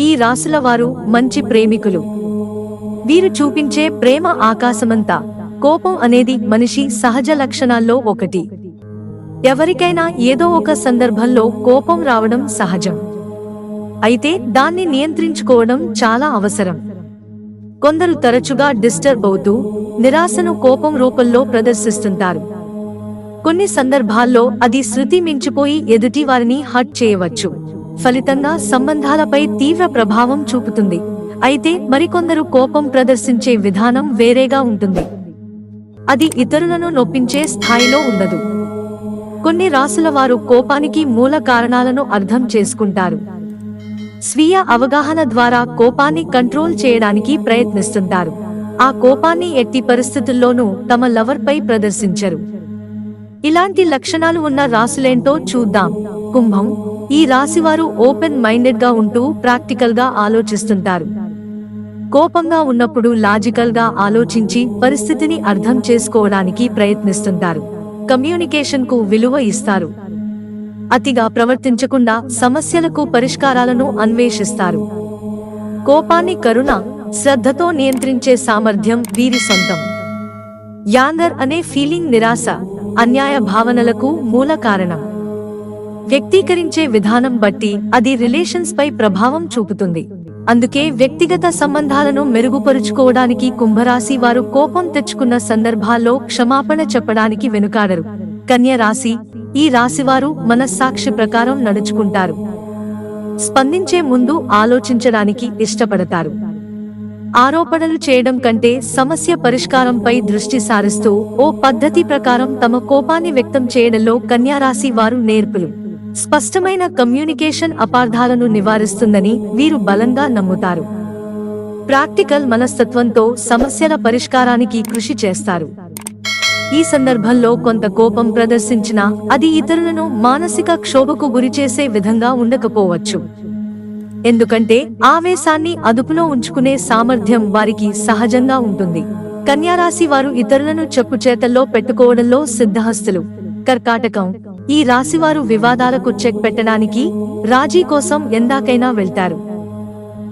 ఈ రాసుల వారు మంచి ప్రేమికులు. వీరు చూపించే ప్రేమ ఆకాశమంతా కోపం అనేది మనిషి సహజ లక్షణాల్లో ఒకటి. ఎవరికైనా ఏదో ఒక సందర్భంలో కోపం రావడం సహజం. అయితే దాన్ని నియంత్రించుకోవడం చాలా అవసరం. కొందరు తరచుగా డిస్టర్బ్ అవుతూ నిరాశను కోపం రూపంలో ప్రదర్శిస్తుంటారు. కొన్ని సందర్భాల్లో అది శృతి మించిపోయి ఎదుటి వారిని హట్ చేయవచ్చు. ఫలితంగా సంబంధాలపై తీవ్ర ప్రభావం చూపుతుంది. అయితే మరికొందరు కోపం ప్రదర్శించే విధానం వేరేగా ఉంటుంది. అది ఇతరులను నొప్పించే స్థాయిలో ఉండదు. కొన్ని రాసుల వారు కోపానికి మూల కారణాలను అర్థం చేసుకుంటారు. స్వీయ అవగాహన ద్వారా కోపాన్ని కంట్రోల్ చేయడానికి ప్రయత్నిస్తుంటారు. ఆ కోపాన్ని ఎట్టి పరిస్థితుల్లోనూ తమ లవర్పై ప్రదర్శించరు. ఇలాంటి లక్షణాలు ఉన్న రాసులేంటో చూద్దాం. కుంభం ఈ రాశివారు ఓపెన్ మైండెడ్గా ఉంటూ ప్రాక్టికల్గా ఆలోచిస్తుంటారు. కోపంగా ఉన్నప్పుడు లాజికల్గా ఆలోచించి పరిస్థితిని అర్థం చేసుకోవడానికి ప్రయత్నిస్తుంటారు. కమ్యూనికేషన్కు విలువ ఇస్తారు. అతిగా ప్రవర్తించకుండా సమస్యలకు పరిష్కారాలను అన్వేషిస్తారు. కోపాన్ని కరుణ శ్రద్ధతో నియంత్రించే సామర్థ్యం వీరి సొంతం. యాంగర్ అనే ఫీలింగ్ నిరాశ అన్యాయ భావనలకు మూల కారణం. వ్యక్తీకరించే విధానం బట్టి అది రిలేషన్స్ పై ప్రభావం చూపుతుంది. అందుకే వ్యక్తిగత సంబంధాలను మెరుగుపరుచుకోవడానికి కుంభరాశి వారు కోపం తెచ్చుకున్న సందర్భాల్లో క్షమాపణ చెప్పడానికి వెనుకాడరు. కన్య రాశి ఈ రాశివారు మనస్సాక్షి ప్రకారం నడుచుకుంటారు. స్పందించే ముందు ఆలోచించడానికి ఇష్టపడతారు. ఆరోపణలు చేయడం కంటే సమస్య పరిష్కారంపై దృష్టి సారిస్తూ ఓ పద్ధతి ప్రకారం తమ కోపాన్ని వ్యక్తం చేయడంలో కన్యారాశి వారు నేర్పులు. స్పష్టమైన కమ్యూనికేషన్ అపార్థాలను నివారిస్తుందని వీరు బలంగా నమ్ముతారు. ప్రాక్టికల్ మనస్తత్వంతో సమస్యల పరిష్కారానికి కృషి చేస్తారు. ఈ సందర్భంలో కొంత కోపం ప్రదర్శించినా అది ఇతరులను మానసిక క్షోభకు గురిచేసే విధంగా ఉండకపోవచ్చు. ఎందుకంటే ఆవేశాన్ని అదుపులో ఉంచుకునే సామర్థ్యం వారికి సహజంగా ఉంటుంది. కన్యారాశి వారు ఇతరులను చెప్పుచేతల్లో పెట్టుకోవడంలో సిద్ధహస్తులు. కర్కాటకం ఈ రాశివారు వివాదాలకు చెక్ పెట్టడానికి రాజీ కోసం ఎందాకైనా వెళ్తారు.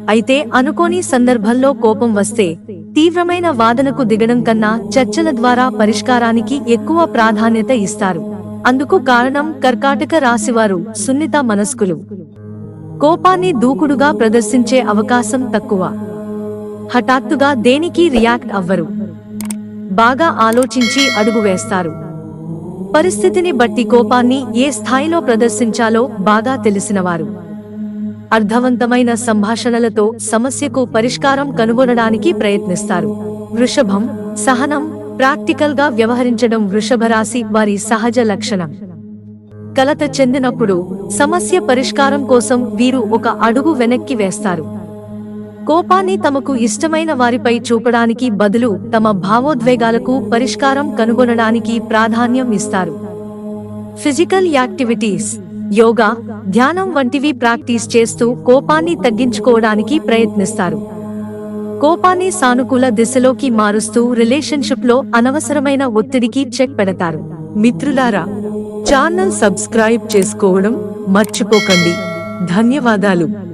అయితే అనుకోని సందర్భంలో కోపం వస్తే తీవ్రమైన వాదనకు దిగడం కన్నా చర్చల ద్వారా పరిష్కారానికి ఎక్కువ ప్రాధాన్యత ఇస్తారు. అందుకు కారణం కర్కాటక రాశివారు సున్నిత మనస్కులు. కోపాన్ని దూకుడుగా ప్రదర్శించే అవకాశం తక్కువ. హఠాత్తుగా దేనికి రియాక్ట్ అవ్వరు? బాగా ఆలోచించి అడుగు వేస్తారు. పరిస్థితిని బట్టి కోపాన్ని ఏ స్థాయిలో ప్రదర్శించాలో బాగా తెలిసినవారు. అర్థవంతమైన సంభాషణలతో సమస్యకు పరిష్కారం కనుగొనడానికి ప్రయత్నిస్తారు. వృషభం సహనం ప్రాక్టికల్గా వ్యవహరించడం వృషభరాశి వారి సహజ లక్షణం. కలత చెందినప్పుడు సమస్య పరిష్కారం కోసం వీరు ఒక అడుగు వెనక్కి వేస్తారు. కోపాన్ని తమకు ఇష్టమైన వారిపై చూపడానికి బదులు తమ భావోద్వేగాలకు పరిష్కారం కనుగొనడానికి ప్రాధాన్యం ఇస్తారు. ఫిజికల్ యాక్టివిటీస్ యోగా ధ్యానం వంటివి ప్రాక్టీస్ చేస్తూ కోపాన్ని తగ్గించుకోవడానికి ప్రయత్నిస్తారు. కోపాన్ని సానుకూల దిశలోకి మారుస్తూ రిలేషన్షిప్లో అనవసరమైన ఒత్తిడికి చెక్ పెడతారు. మిత్రులారా ఛానల్ సబ్స్క్రైబ్ చేసుకోవడం మర్చిపోకండి. ధన్యవాదాలు.